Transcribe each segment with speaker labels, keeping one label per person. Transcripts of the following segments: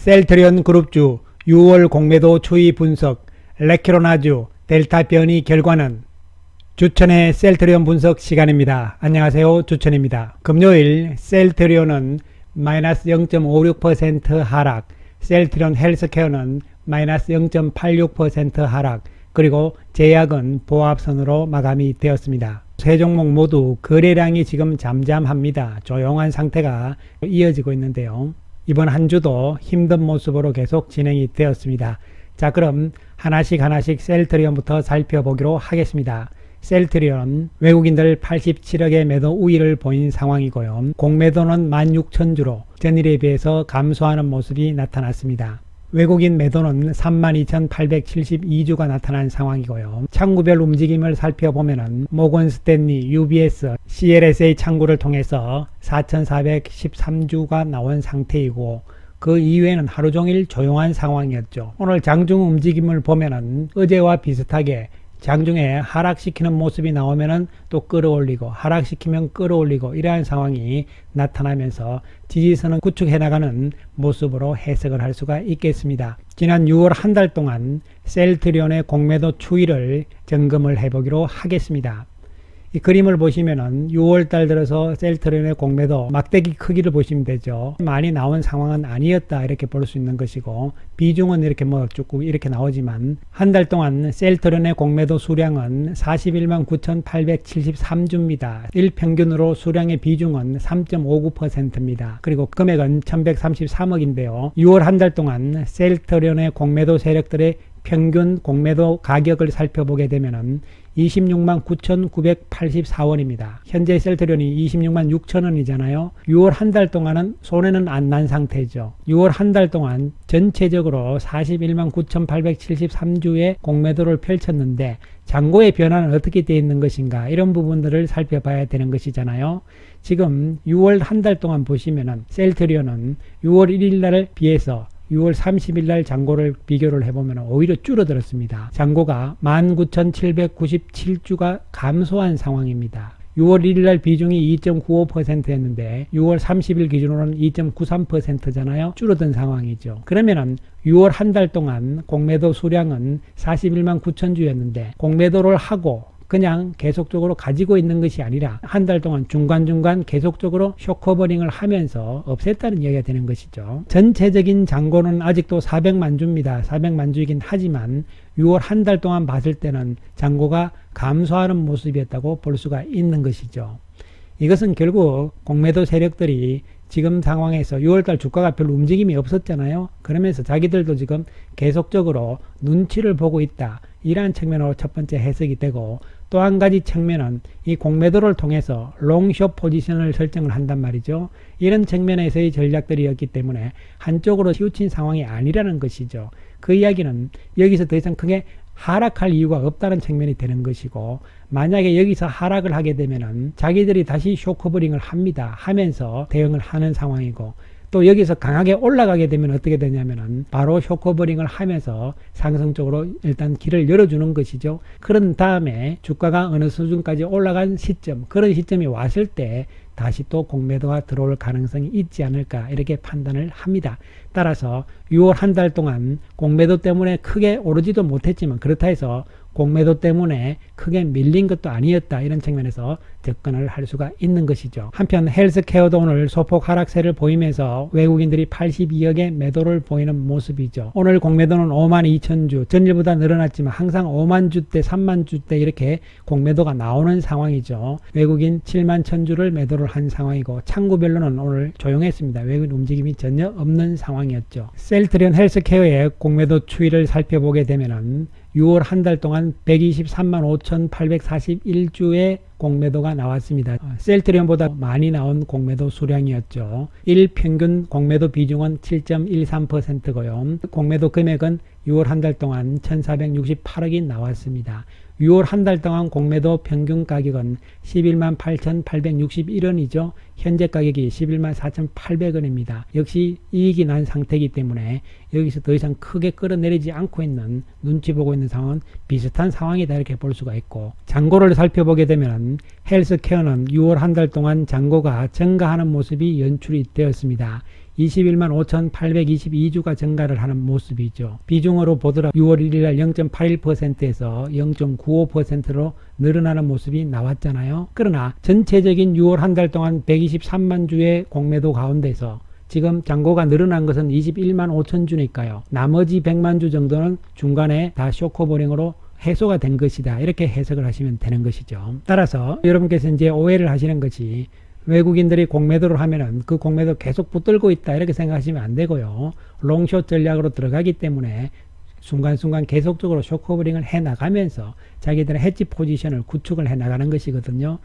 Speaker 1: 셀트리온 그룹주 6월 공매도 추이 분석 레키로나주 델타 변이 결과는 주천의 셀트리온 분석 시간입니다. 안녕하세요. 주천입니다. 금요일 셀트리온은 마이너스 0.56% 하락, 셀트리온 헬스케어는 마이너스 0.86% 하락, 그리고 제약은 보합선으로 마감이 되었습니다. 세 종목 모두 거래량이 지금 잠잠합니다. 조용한 상태가 이어지고 있는데요. 이번 한 주도 힘든 모습으로 계속 진행이 되었습니다. 자, 그럼 하나씩 하나씩 셀트리온부터 살펴보기로 하겠습니다. 셀트리온 외국인들 87억의 매도 우위를 보인 상황이고요. 공매도는 16,000주로 전일에 비해서 감소하는 모습이 나타났습니다. 외국인 매도는 32,872주가 나타난 상황이고요. 창구별 움직임을 살펴보면은 모건 스탠리, UBS, CLSA 창구를 통해서 4,413주가 나온 상태이고 그 이외에는 하루 종일 조용한 상황이었죠. 오늘 장중 움직임을 보면은 어제와 비슷하게 장중에 하락시키는 모습이 나오면은 또 끌어올리고 하락시키면 끌어올리고 이러한 상황이 나타나면서 지지선은 구축해 나가는 모습으로 해석을 할 수가 있겠습니다. 지난 6월 한 달 동안 셀트리온의 공매도 추이를 점검을 해보기로 하겠습니다. 이 그림을 보시면은 6월 달 들어서 셀트리온의 공매도 막대기 크기를 보시면 되죠. 많이 나온 상황은 아니었다 이렇게 볼 수 있는 것이고 비중은 이렇게 뭐 조금 이렇게 나오지만 한 달 동안 셀트리온의 공매도 수량은 41만 9,873주입니다. 일평균으로 수량의 비중은 3.59%입니다. 그리고 금액은 1,133억인데요. 6월 한 달 동안 셀트리온의 공매도 세력들의 평균 공매도 가격을 살펴보게 되면은 26만 9,984원입니다. 현재 셀트리온이 26만 6천원이잖아요. 6월 한 달 동안은 손해는 안 난 상태죠. 6월 한 달 동안 전체적으로 41만 9,873주의 공매도를 펼쳤는데 잔고의 변화는 어떻게 되어 있는 것인가 이런 부분들을 살펴봐야 되는 것이잖아요. 지금 6월 한 달 동안 보시면은 셀트리온은 6월 1일 날에 비해서 6월 30일 날 잔고를 비교를 해보면 오히려 줄어들었습니다. 잔고가 19,797주가 감소한 상황입니다. 6월 1일 날 비중이 2.95%였는데 6월 30일 기준으로는 2.93%잖아요. 줄어든 상황이죠. 그러면은 6월 한 달 동안 공매도 수량은 41만 9천 주였는데 공매도를 하고 그냥 계속적으로 가지고 있는 것이 아니라 한 달 동안 중간중간 계속적으로 쇼커버링을 하면서 없앴다는 이야기가 되는 것이죠. 전체적인 잔고는 아직도 400만 주입니다. 400만 주이긴 하지만 6월 한 달 동안 봤을 때는 잔고가 감소하는 모습이었다고 볼 수가 있는 것이죠. 이것은 결국 공매도 세력들이 지금 상황에서 6월달 주가가 별로 움직임이 없었잖아요. 그러면서 자기들도 지금 계속적으로 눈치를 보고 있다. 이러한 측면으로 첫 번째 해석이 되고 또 한 가지 측면은 이 공매도를 통해서 롱숏 포지션을 설정을 한단 말이죠. 이런 측면에서의 전략들이었기 때문에 한쪽으로 치우친 상황이 아니라는 것이죠. 그 이야기는 여기서 더 이상 크게 하락할 이유가 없다는 측면이 되는 것이고 만약에 여기서 하락을 하게 되면은 자기들이 다시 쇼커버링을 합니다. 하면서 대응을 하는 상황이고 또 여기서 강하게 올라가게 되면 어떻게 되냐면은 바로 쇼커버링을 하면서 상승적으로 일단 길을 열어주는 것이죠. 그런 다음에 주가가 어느 수준까지 올라간 시점, 그런 시점이 왔을 때 다시 또 공매도가 들어올 가능성이 있지 않을까 이렇게 판단을 합니다. 따라서 6월 한 달 동안 공매도 때문에 크게 오르지도 못했지만 그렇다 해서 공매도 때문에 크게 밀린 것도 아니었다 이런 측면에서 접근을 할 수가 있는 것이죠. 한편 헬스케어도 오늘 소폭 하락세를 보이면서 외국인들이 82억의 매도를 보이는 모습이죠. 오늘 공매도는 5만 2천 주, 전일보다 늘어났지만 항상 5만 주대, 3만 주대 이렇게 공매도가 나오는 상황이죠. 외국인 7만 천 주를 매도를 한 상황이고 창구별로는 오늘 조용했습니다. 외국인 움직임이 전혀 없는 상황이었죠. 셀트리온 헬스케어의 공매도 추이를 살펴보게 되면은 6월 한 달 동안 123만 5,841주의 공매도가 나왔습니다. 셀트리온보다 많이 나온 공매도 수량이었죠. 일평균 공매도 비중은 7.13%고요. 공매도 금액은 6월 한 달 동안 1,468억이 나왔습니다. 6월 한 달 동안 공매도 평균 가격은 11만 8,861원이죠. 현재 가격이 11만 4,800원입니다. 역시 이익이 난 상태이기 때문에 여기서 더 이상 크게 끌어내리지 않고 있는 눈치 보고 있는 상황은 비슷한 상황이다 이렇게 볼 수가 있고 잔고를 살펴보게 되면 헬스케어는 6월 한 달 동안 잔고가 증가하는 모습이 연출이 되었습니다. 21만 5,822주가 증가를 하는 모습이죠. 비중으로 보더라도 6월 1일 날 0.81%에서 0.95%로 늘어나는 모습이 나왔잖아요. 그러나 전체적인 6월 한 달 동안 123만 주의 공매도 가운데서 지금 잔고가 늘어난 것은 21만 5천 주니까요. 나머지 100만 주 정도는 중간에 다 쇼커버링으로 해소가 된 것이다. 이렇게 해석을 하시면 되는 것이죠. 따라서 여러분께서 이제 오해를 하시는 것이 외국인들이 공매도를 하면은 그 공매도 계속 붙들고 있다. 이렇게 생각하시면 안 되고요. 롱숏 전략으로 들어가기 때문에 순간순간 계속적으로 쇼커버링을 해 나가면서 자기들의 해지 포지션을 구축을 해 나가는 것이거든요.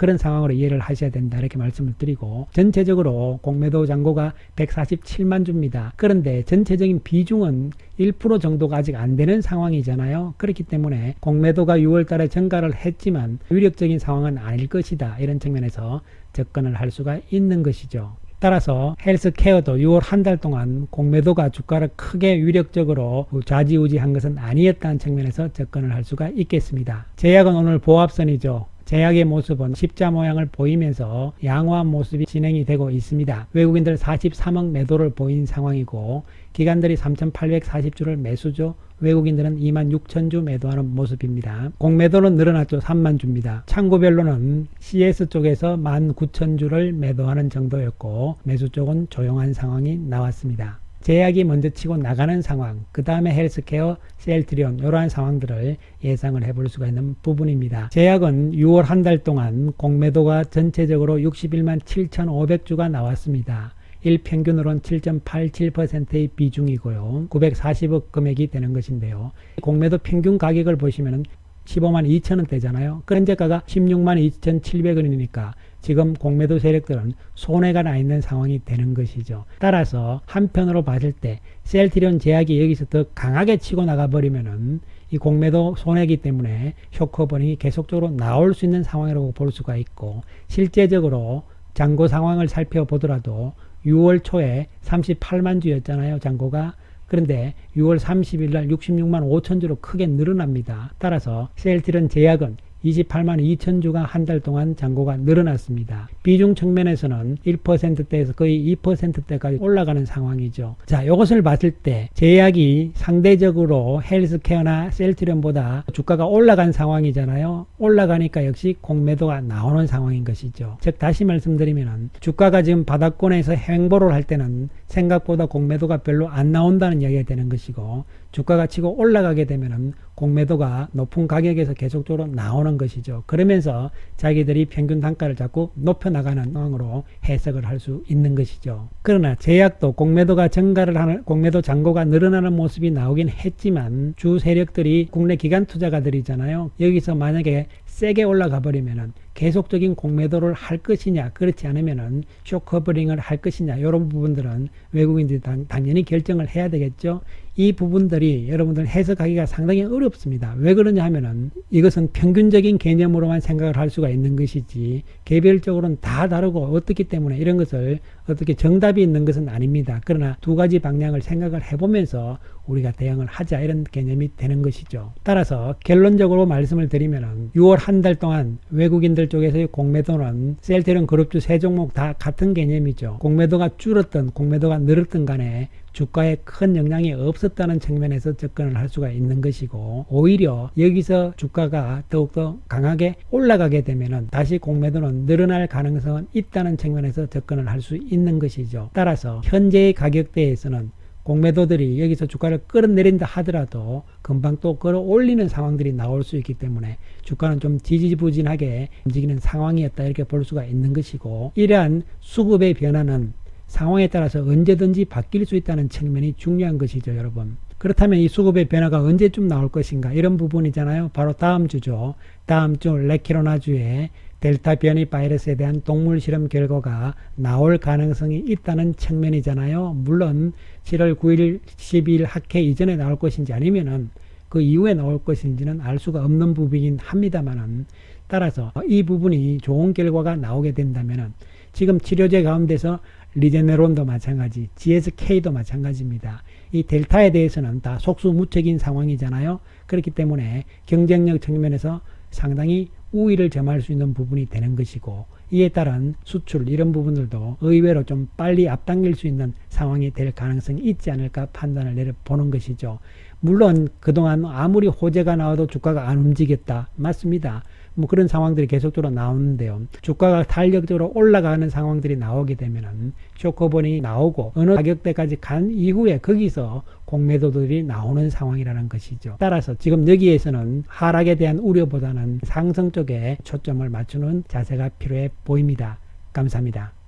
Speaker 1: 그런 상황으로 이해를 하셔야 된다 이렇게 말씀을 드리고 전체적으로 공매도 잔고가 147만 주입니다. 그런데 전체적인 비중은 1% 정도가 아직 안 되는 상황이잖아요. 그렇기 때문에 공매도가 6월 달에 증가를 했지만 위력적인 상황은 아닐 것이다. 이런 측면에서 접근을 할 수가 있는 것이죠. 따라서 헬스케어도 6월 한 달 동안 공매도가 주가를 크게 위력적으로 좌지우지한 것은 아니었다는 측면에서 접근을 할 수가 있겠습니다. 제약은 오늘 보합선이죠. 제약의 모습은 십자 모양을 보이면서 양호한 모습이 진행이 되고 있습니다. 외국인들 43억 매도를 보인 상황이고 기관들이 3,840주를 매수죠. 외국인들은 2만 6천 주 매도하는 모습입니다. 공매도는 늘어났죠. 3만 주입니다. 창구별로는 CS 쪽에서 1만 9천 주를 매도하는 정도였고 매수 쪽은 조용한 상황이 나왔습니다. 제약이 먼저 치고 나가는 상황, 그 다음에 헬스케어, 셀트리온 이러한 상황들을 예상을 해볼 수가 있는 부분입니다. 제약은 6월 한 달 동안 공매도가 전체적으로 61만 7,500주가 나왔습니다. 일평균으로는 7.87%의 비중이고요. 940억 금액이 되는 것인데요. 공매도 평균 가격을 보시면 15만 2천 원대잖아요. 그 현재가가 16만 2,700원이니까 지금 공매도 세력들은 손해가 나 있는 상황이 되는 것이죠. 따라서 한편으로 봤을 때 셀트리온 제약이 여기서 더 강하게 치고 나가 버리면은 이 공매도 손해기 때문에 쇼커버닝이 계속적으로 나올 수 있는 상황이라고 볼 수가 있고 실제적으로 잔고 상황을 살펴보더라도 6월 초에 38만 주였잖아요. 잔고가 그런데 6월 30일 날 66만 5천 주로 크게 늘어납니다. 따라서 셀트리온 제약은 28만 2천 주가 한 달 동안 잔고가 늘어났습니다. 비중 측면에서는 1%대에서 거의 2%대까지 올라가는 상황이죠. 자, 이것을 봤을 때 제약이 상대적으로 헬스케어나 셀트리온보다 주가가 올라간 상황이잖아요. 올라가니까 역시 공매도가 나오는 상황인 것이죠. 즉 다시 말씀드리면 주가가 지금 바닥권에서 횡보를 할 때는 생각보다 공매도가 별로 안 나온다는 이야기가 되는 것이고 주가가 치고 올라가게 되면은 공매도가 높은 가격에서 계속적으로 나오는 것이죠. 그러면서 자기들이 평균 단가를 자꾸 높여 나가는 상황으로 해석을 할 수 있는 것이죠. 그러나 제약도 공매도가 증가를 하는 공매도 잔고가 늘어나는 모습이 나오긴 했지만 주 세력들이 국내 기관 투자가들이잖아요. 여기서 만약에 세게 올라가 버리면은 계속적인 공매도를 할 것이냐 그렇지 않으면은 쇼커버링을 할 것이냐 이런 부분들은 외국인들이 당, 당연히 결정을 해야 되겠죠. 이 부분들이 여러분들 해석하기가 상당히 어렵습니다. 왜 그러냐 하면은 이것은 평균적인 개념으로만 생각을 할 수가 있는 것이지 개별적으로는 다 다르고 어떻기 때문에 이런 것을 어떻게 정답이 있는 것은 아닙니다. 그러나 두 가지 방향을 생각을 해보면서 우리가 대응을 하자 이런 개념이 되는 것이죠. 따라서 결론적으로 말씀을 드리면은 6월 한 달 동안 외국인들 쪽에서의 공매도는 셀트리온 그룹주 세 종목 다 같은 개념이죠. 공매도가 줄었던 공매도가 늘었던 간에 주가에 큰 영향이 없었다는 측면에서 접근을 할 수가 있는 것이고 오히려 여기서 주가가 더욱더 강하게 올라가게 되면은 다시 공매도는 늘어날 가능성은 있다는 측면에서 접근을 할 수 있는 것이죠. 따라서 현재의 가격대에서는 공매도들이 여기서 주가를 끌어내린다 하더라도 금방 또 끌어올리는 상황들이 나올 수 있기 때문에 주가는 좀 지지부진하게 움직이는 상황이었다 이렇게 볼 수가 있는 것이고 이러한 수급의 변화는 상황에 따라서 언제든지 바뀔 수 있다는 측면이 중요한 것이죠 여러분. 그렇다면 이 수급의 변화가 언제쯤 나올 것인가? 이런 부분이잖아요. 바로 다음 주죠. 다음 주 레키로나주에 델타 변이 바이러스에 대한 동물 실험 결과가 나올 가능성이 있다는 측면이잖아요. 물론 7월 9일, 12일 학회 이전에 나올 것인지 아니면은 그 이후에 나올 것인지는 알 수가 없는 부분이긴 합니다만은 따라서 이 부분이 좋은 결과가 나오게 된다면은 지금 치료제 가운데서 리제네론도 마찬가지, GSK도 마찬가지입니다. 이 델타에 대해서는 다 속수무책인 상황이잖아요. 그렇기 때문에 경쟁력 측면에서 상당히 우위를 점할 수 있는 부분이 되는 것이고 이에 따른 수출 이런 부분들도 의외로 좀 빨리 앞당길 수 있는 상황이 될 가능성이 있지 않을까 판단을 내려보는 것이죠. 물론 그동안 아무리 호재가 나와도 주가가 안 움직였다. 맞습니다. 뭐 그런 상황들이 계속적으로 나오는데요. 주가가 탄력적으로 올라가는 상황들이 나오게 되면은 쇼커본이 나오고 어느 가격대까지 간 이후에 거기서 공매도들이 나오는 상황이라는 것이죠. 따라서 지금 여기에서는 하락에 대한 우려보다는 상승 쪽에 초점을 맞추는 자세가 필요해 보입니다. 감사합니다.